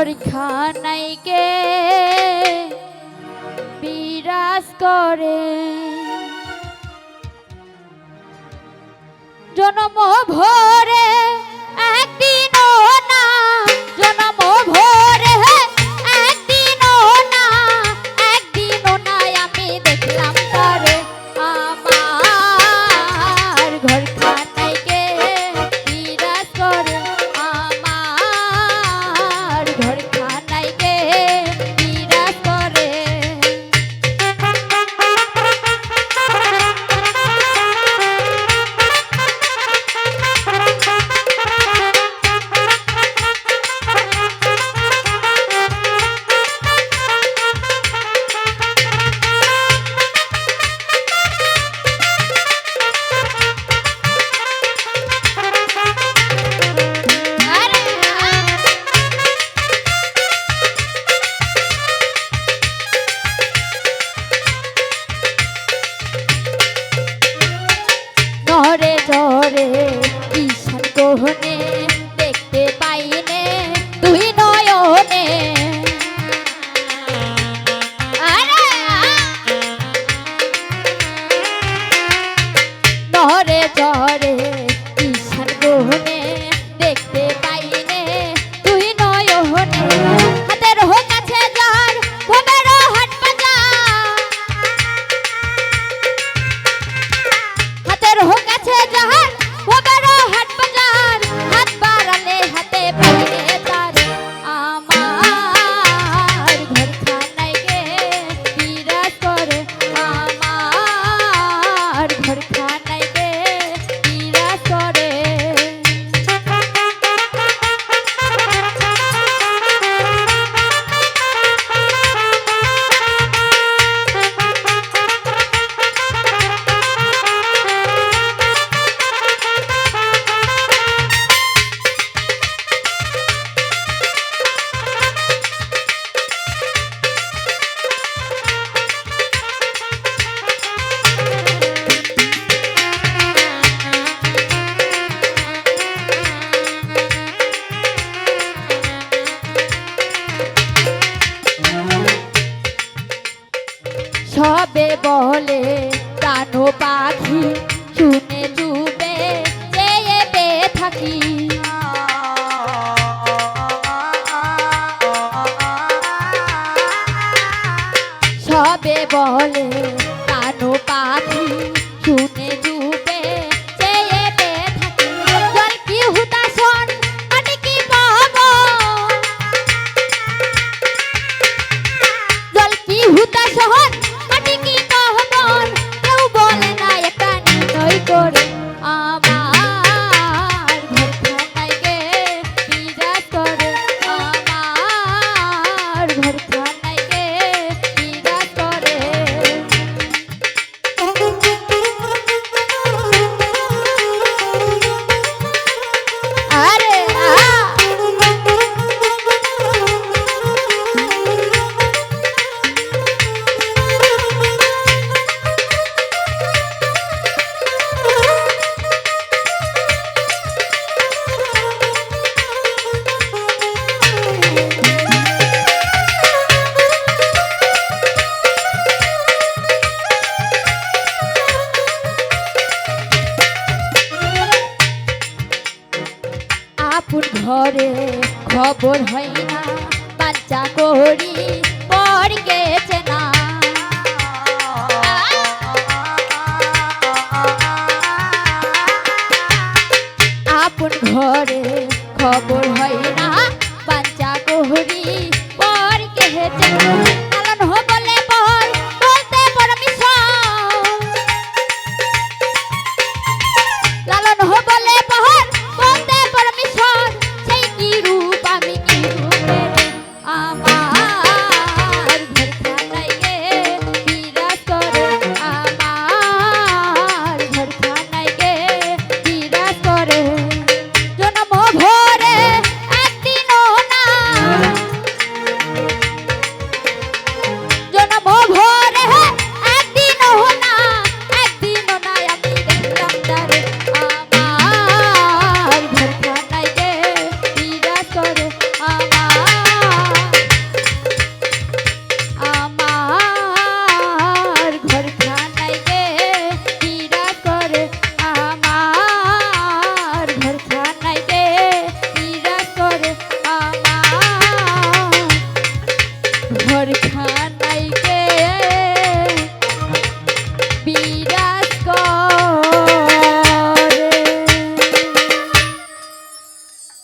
পরীক্ষা নাইকে বিরাজ করে। জনম করে সবে বলে কানো পাখি শুন আপন ঘরে খবর হয় না, বাচ্চা করি পর গেছে না। আপন ঘরে খবর হয় না, বাচ্চা করি পর গেছে না। নাই